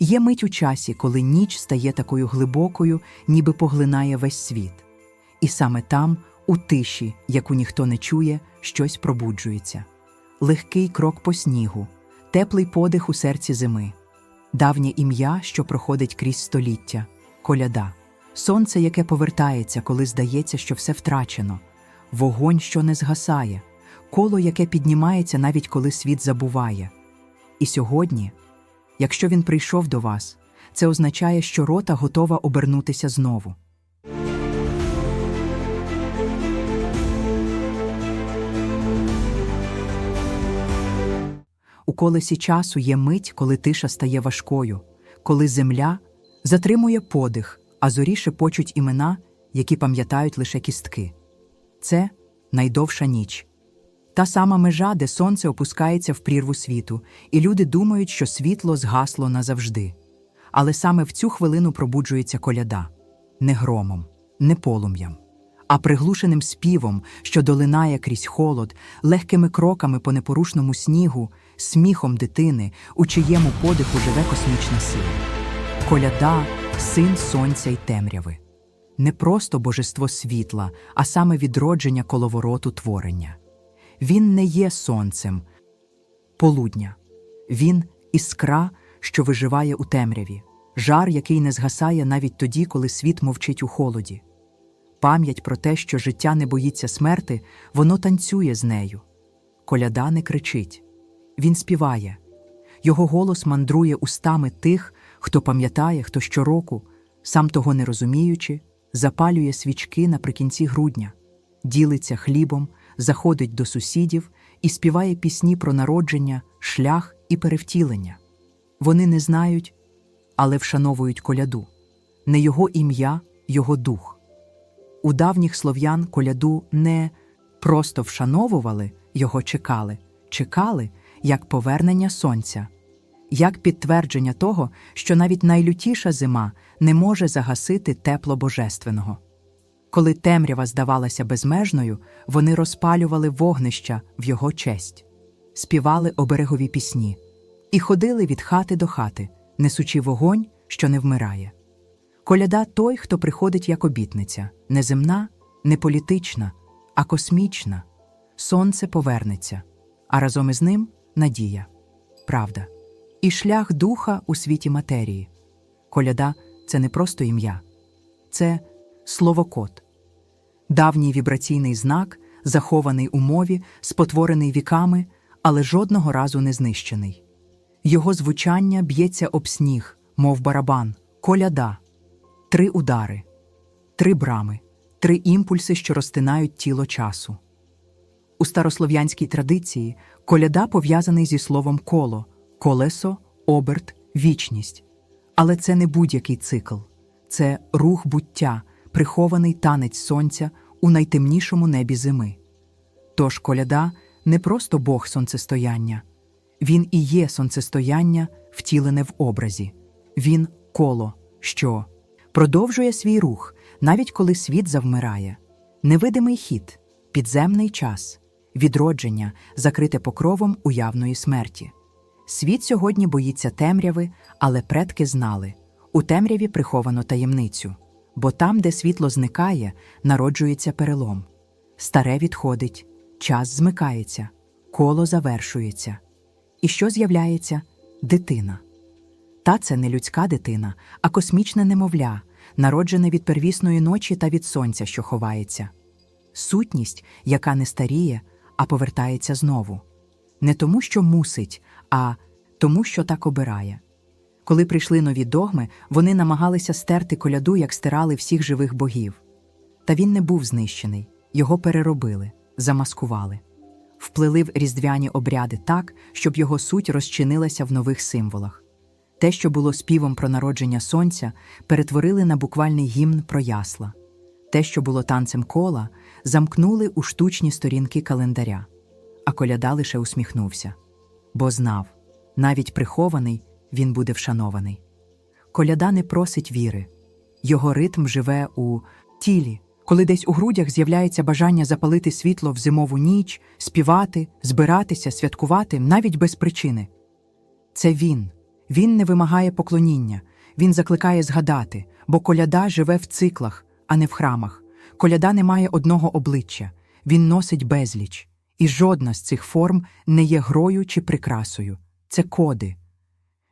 Є мить у часі, коли ніч стає такою глибокою, ніби поглинає весь світ. І саме там, у тиші, яку ніхто не чує, щось пробуджується. Легкий крок по снігу, теплий подих у серці зими, давнє ім'я, що проходить крізь століття, коляда, сонце, яке повертається, коли здається, що все втрачено, вогонь, що не згасає, коло, яке піднімається навіть коли світ забуває. І сьогодні, якщо він прийшов до вас, це означає, що рота готова обернутися знову. У колесі часу є мить, коли тиша стає важкою, коли земля затримує подих, а зорі шепочуть імена, які пам'ятають лише кістки. Це найдовша ніч. Та сама межа, де сонце опускається в прірву світу, і люди думають, що світло згасло назавжди. Але саме в цю хвилину пробуджується коляда не громом, не полум'ям, а приглушеним співом, що долинає крізь холод, легкими кроками по непорушному снігу, сміхом дитини, у чиєму подиху живе космічна сила. Коляда син сонця й темряви. Не просто божество світла, а саме відродження коловороту творення. Він не є сонцем, полудня. Він іскра, що виживає у темряві, жар, який не згасає навіть тоді, коли світ мовчить у холоді. Пам'ять про те, що життя не боїться смерти, воно танцює з нею. Коляда не кричить, він співає. Його голос мандрує устами тих, хто пам'ятає, хто щороку, сам того не розуміючи, запалює свічки наприкінці грудня, ділиться хлібом, заходить до сусідів і співає пісні про народження, шлях і перевтілення. Вони не знають, але вшановують коляду, не його ім'я, його дух. У давніх слов'ян коляду не просто вшановували, його чекали, чекали як повернення сонця, як підтвердження того, що навіть найлютіша зима не може загасити тепло божественного. Коли темрява здавалася безмежною, вони розпалювали вогнища в його честь, співали оберегові пісні і ходили від хати до хати, несучи вогонь, що не вмирає. Коляда той, хто приходить як обітниця, не земна, не політична, а космічна. Сонце повернеться, а разом із ним надія, правда. І шлях духа у світі матерії. Коляда це не просто ім'я, це словокод, давній вібраційний знак, захований у мові, спотворений віками, але жодного разу не знищений. Його звучання б'ється об сніг, мов барабан, коляда, три удари, три брами, три імпульси, що розтинають тіло часу. У старослов'янській традиції коляда пов'язаний зі словом коло, колесо, оберт, вічність. Але це не будь-який цикл, це рух буття, прихований танець сонця у найтемнішому небі зими. Тож коляда не просто Бог сонцестояння, він і є сонцестояння, втілене в образі, він коло, що продовжує свій рух, навіть коли світ завмирає, невидимий хід, підземний час, відродження, закрите покровом уявної смерті. Світ сьогодні боїться темряви, але предки знали у темряві приховано таємницю, бо там, де світло зникає, народжується перелом. Старе відходить, час змикається, коло завершується. І що з'являється? Дитина. Та це не людська дитина, а космічне немовля, народжене від первісної ночі та від сонця, що ховається. Сутність, яка не старіє, а повертається знову. Не тому, що мусить, а тому, що так обирає. Коли прийшли нові догми, вони намагалися стерти коляду, як стирали всіх живих богів. Та він не був знищений, його переробили, замаскували, вплили в різдвяні обряди так, щоб його суть розчинилася в нових символах. Те, що було співом про народження сонця, перетворили на буквальний гімн про ясла. Те, що було танцем кола, замкнули у штучні сторінки календаря. А коляда лише усміхнувся, бо знав, навіть прихований, він буде вшанований. Коляда не просить віри, його ритм живе у тілі, коли десь у грудях з'являється бажання запалити світло в зимову ніч, співати, збиратися, святкувати навіть без причини. Це він, Він не вимагає поклоніння, він закликає згадати, бо коляда живе в циклах, а не в храмах. Коляда не має одного обличчя, він носить безліч. І жодна з цих форм не є грою чи прикрасою. Це коди,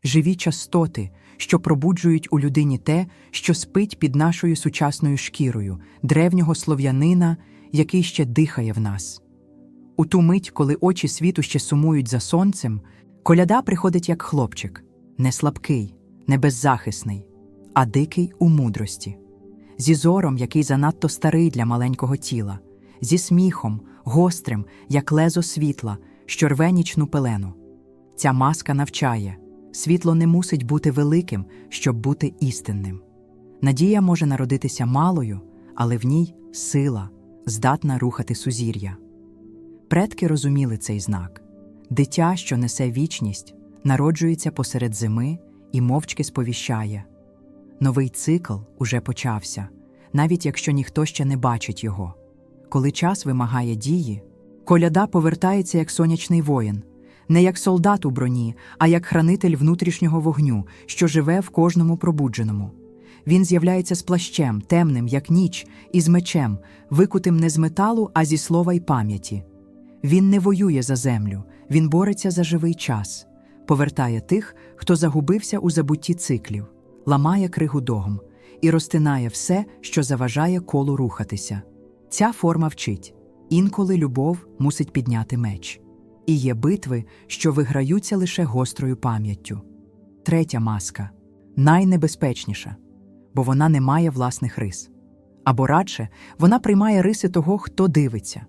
живі частоти, що пробуджують у людині те, що спить під нашою сучасною шкірою, древнього слов'янина, який ще дихає в нас. У ту мить, коли очі світу ще сумують за сонцем, коляда приходить як хлопчик, не слабкий, не беззахисний, а дикий у мудрості, зі зором, який занадто старий для маленького тіла, зі сміхом, гострим, як лезо світла, що рве нічну пелену. Ця маска навчає світло не мусить бути великим, щоб бути істинним. Надія може народитися малою, але в ній сила, здатна рухати сузір'я. Предки розуміли цей знак дитя, що несе вічність, народжується посеред зими і мовчки сповіщає. Новий цикл уже почався, навіть якщо ніхто ще не бачить його. Коли час вимагає дії, коляда повертається як сонячний воїн, не як солдат у броні, а як хранитель внутрішнього вогню, що живе в кожному пробудженому. Він з'являється з плащем, темним, як ніч, і з мечем, викутим не з металу, а зі слова й пам'яті. Він не воює за землю, він бореться за живий час, повертає тих, хто загубився у забутті циклів, ламає кригу догм і розтинає все, що заважає колу рухатися. Ця форма вчить інколи любов мусить підняти меч. І є битви, що виграються лише гострою пам'яттю. Третя маска найнебезпечніша, бо вона не має власних рис. Або радше вона приймає риси того, хто дивиться.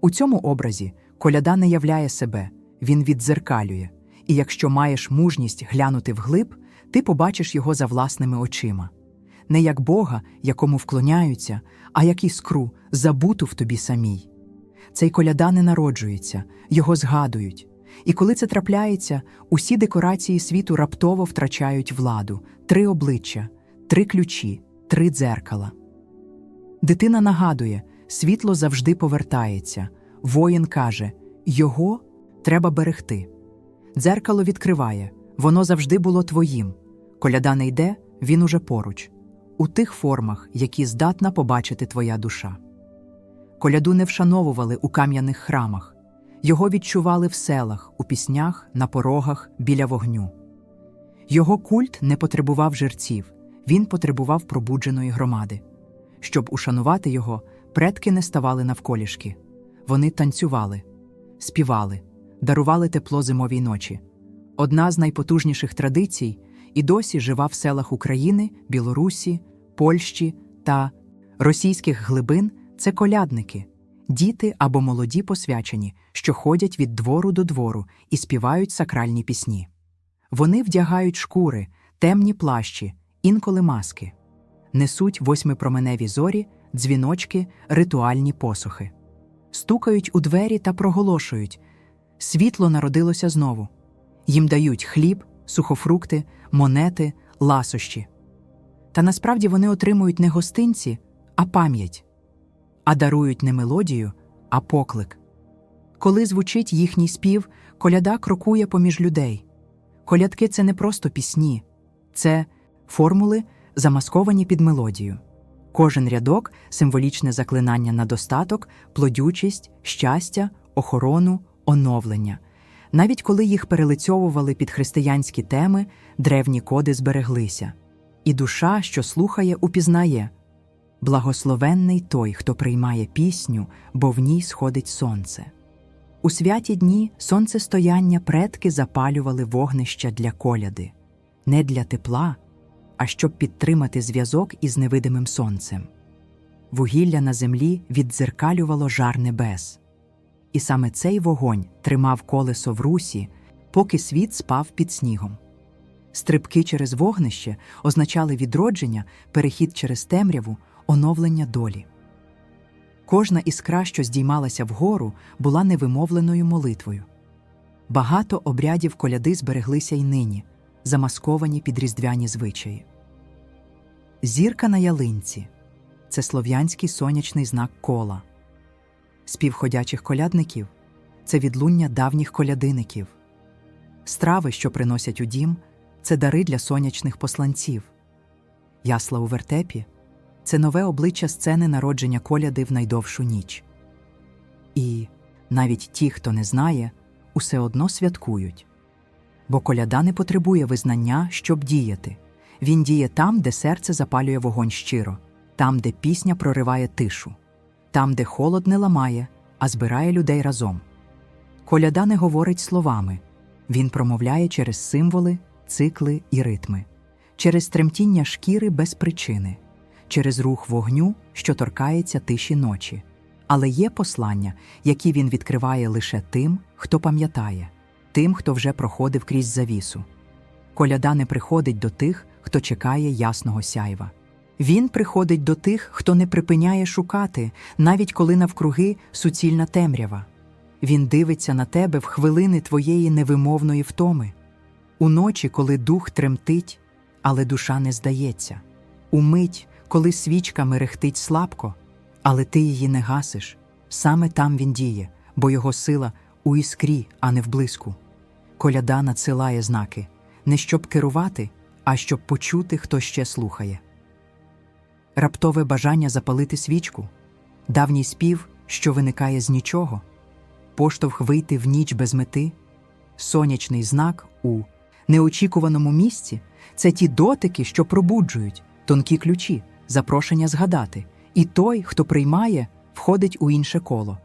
У цьому образі коляда не являє себе, він віддзеркалює, і якщо маєш мужність глянути вглиб, ти побачиш його за власними очима. Не як Бога, якому вклоняються, а як іскру, забуту в тобі самій. Цей коляда не народжується, його згадують. І коли це трапляється, усі декорації світу раптово втрачають владу, три обличчя, три ключі, три дзеркала. Дитина нагадує, світло завжди повертається. Воїн каже: Його треба берегти. Дзеркало відкриває, воно завжди було твоїм. Коляда не йде, він уже поруч, у тих формах, які здатна побачити твоя душа. Коляду не вшановували у кам'яних храмах, його відчували в селах, у піснях, на порогах, біля вогню. Його культ не потребував жерців, він потребував пробудженої громади. Щоб ушанувати його, предки не ставали навколішки. Вони танцювали, співали, дарували тепло зимовій ночі. Одна з найпотужніших традицій і досі жива в селах України, Білорусі, Польщі та російських глибин це колядники, діти або молоді посвячені, що ходять від двору до двору і співають сакральні пісні. Вони вдягають шкури, темні плащі, інколи маски, несуть восьмипроменеві зорі, дзвіночки, ритуальні посухи, стукають у двері та проголошують світло народилося знову. Їм дають хліб, сухофрукти, монети, ласощі. Та насправді вони отримують не гостинці, а пам'ять, а дарують не мелодію, а поклик. Коли звучить їхній спів, коляда крокує поміж людей. Колядки це не просто пісні, це формули, замасковані під мелодію. Кожен рядок символічне заклинання на достаток, плодючість, щастя, охорону, оновлення. Навіть коли їх перелицьовували під християнські теми, древні коди збереглися. І душа, що слухає, упізнає благословенний той, хто приймає пісню, бо в ній сходить сонце. У святі дні сонцестояння предки запалювали вогнища для коляди, не для тепла, а щоб підтримати зв'язок із невидимим сонцем. Вугілля на землі віддзеркалювало жар небес. І саме цей вогонь тримав колесо в русі, поки світ спав під снігом. Стрибки через вогнище означали відродження, перехід через темряву, оновлення долі. Кожна іскра, що здіймалася вгору, була невимовленою молитвою. Багато обрядів коляди збереглися й нині, замасковані під різдвяні звичаї. Зірка на ялинці це слов'янський сонячний знак кола. Спів ходячих колядників це відлуння давніх колядиників, страви, що приносять у дім, це дари для сонячних посланців. Ясла у вертепі це нове обличчя сцени народження коляди в найдовшу ніч. І навіть ті, хто не знає, усе одно святкують. Бо коляда не потребує визнання, щоб діяти. Він діє там, де серце запалює вогонь щиро, там, де пісня прориває тишу, там, де холод не ламає, а збирає людей разом. Коляда не говорить словами, він промовляє через символи, цикли і ритми, через тремтіння шкіри без причини, через рух вогню, що торкається тиші ночі. Але є послання, які він відкриває лише тим, хто пам'ятає, тим, хто вже проходив крізь завісу. Коляда не приходить до тих, хто чекає ясного сяйва. Він приходить до тих, хто не припиняє шукати, навіть коли навкруги суцільна темрява. Він дивиться на тебе в хвилини твоєї невимовної втоми, уночі, коли дух тремтить, але душа не здається, у мить, коли свічка мерехтить слабко, але ти її не гасиш. Саме там він діє, бо його сила у іскрі, а не в блиску. Коляда надсилає знаки не щоб керувати, а щоб почути, хто ще слухає. Раптове бажання запалити свічку, давній спів, що виникає з нічого, поштовх вийти в ніч без мети, сонячний знак у неочікуваному місці це ті дотики, що пробуджують, тонкі ключі, запрошення згадати, і той, хто приймає, входить у інше коло.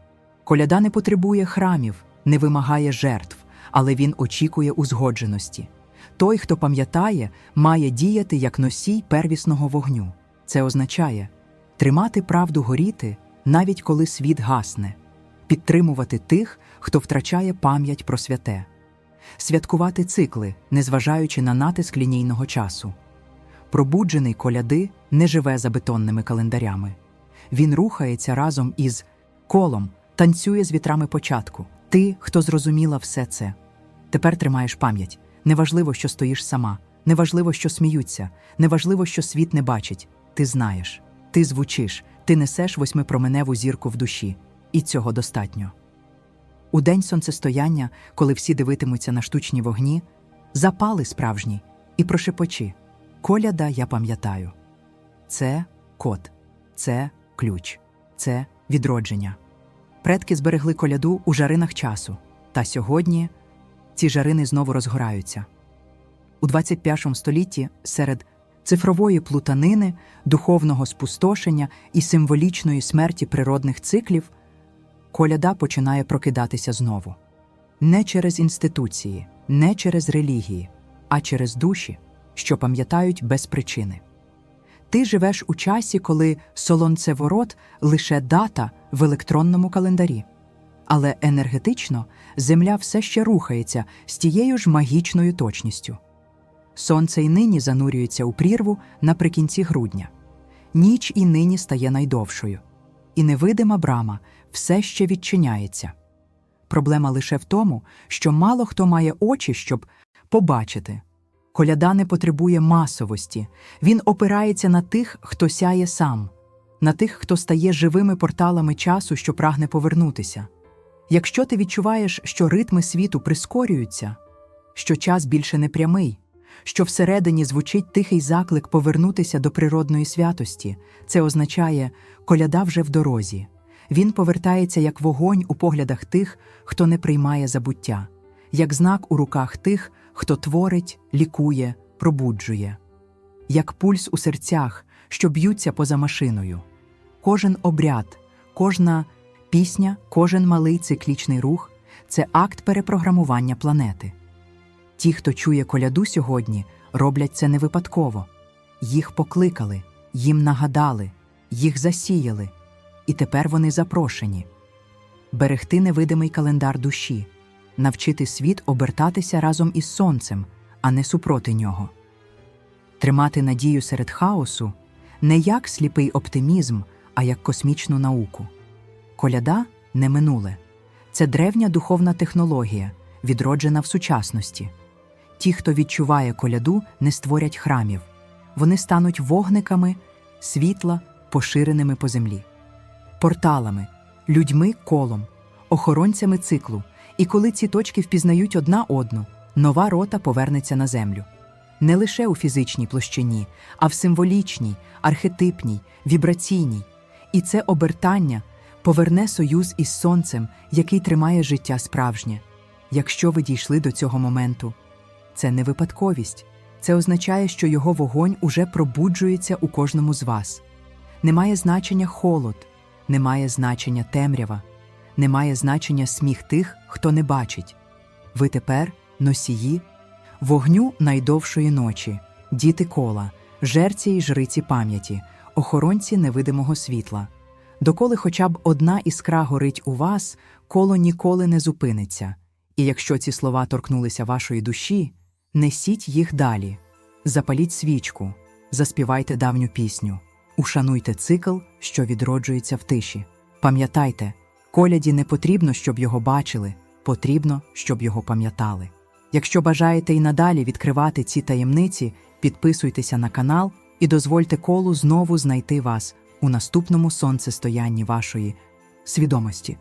Коляда не потребує храмів, не вимагає жертв, але він очікує узгодженості. Той, хто пам'ятає, має діяти як носій первісного вогню. Це означає тримати правду горіти, навіть коли світ гасне, підтримувати тих, хто втрачає пам'ять про святе, святкувати цикли, незважаючи на натиск лінійного часу. Пробуджений коляди не живе за бетонними календарями. Він рухається разом із колом, танцює з вітрами початку. Ти, хто зрозуміла все це. Тепер тримаєш пам'ять. Неважливо, що стоїш сама, неважливо, що сміються, неважливо, що світ не бачить. Ти знаєш, ти звучиш, ти несеш восьмипроменеву зірку в душі, і цього достатньо. У день сонцестояння, коли всі дивитимуться на штучні вогні, запали справжні і прошепочи. Коляда, я пам'ятаю. Це код, це ключ, це відродження. Предки зберегли коляду у жаринах часу, та сьогодні ці жарини знову розгораються. У 21 столітті серед цифрової плутанини, духовного спустошення і символічної смерті природних циклів коляда починає прокидатися знову. Не через інституції, не через релігії, а через душі, що пам'ятають без причини. Ти живеш у часі, коли солонцеворот лише дата в електронному календарі. Але енергетично Земля все ще рухається з тією ж магічною точністю. Сонце й нині занурюється у прірву наприкінці грудня. Ніч і нині стає найдовшою, і невидима брама все ще відчиняється. Проблема лише в тому, що мало хто має очі, щоб побачити. Коляда не потребує масовості, він опирається на тих, хто сяє сам, на тих, хто стає живими порталами часу, що прагне повернутися. Якщо ти відчуваєш, що ритми світу прискорюються, що час більше не прямий, що всередині звучить тихий заклик повернутися до природної святості, це означає, коляда вже в дорозі. Він повертається як вогонь у поглядах тих, хто не приймає забуття, як знак у руках тих, хто творить, лікує, пробуджує, як пульс у серцях, що б'ються поза машиною. Кожен обряд, кожна пісня, кожен малий циклічний рух це акт перепрограмування планети. Ті, хто чує коляду сьогодні, роблять це не випадково. Їх покликали, їм нагадали, їх засіяли, і тепер вони запрошені. Берегти невидимий календар душі, навчити світ обертатися разом із сонцем, а не супроти нього. Тримати надію серед хаосу не як сліпий оптимізм, а як космічну науку. Коляда не минуле, це древня духовна технологія, відроджена в сучасності. Ті, хто відчуває коляду, не створять храмів, вони стануть вогниками світла, поширеними по землі, порталами, людьми колом, охоронцями циклу. І коли ці точки впізнають одна одну, нова рота повернеться на землю. не лише у фізичній площині, а в символічній, архетипній, вібраційній. І це обертання поверне союз із сонцем, який тримає життя справжнє. Якщо ви дійшли до цього моменту, це не випадковість, це означає, що його вогонь уже пробуджується у кожному з вас. Немає значення холод, немає значення темрява, немає значення сміх тих, хто не бачить. Ви тепер носії вогню найдовшої ночі, діти кола, жерці й жриці пам'яті, охоронці невидимого світла. Доколи хоча б одна іскра горить у вас, коло ніколи не зупиниться. І якщо ці слова торкнулися вашої душі, несіть їх далі. Запаліть свічку, заспівайте давню пісню, ушануйте цикл, що відроджується в тиші. Пам'ятайте, коляді не потрібно, щоб його бачили, потрібно, щоб його пам'ятали. Якщо бажаєте і надалі відкривати ці таємниці, підписуйтеся на канал і дозвольте колу знову знайти вас у наступному сонцестоянні вашої свідомості.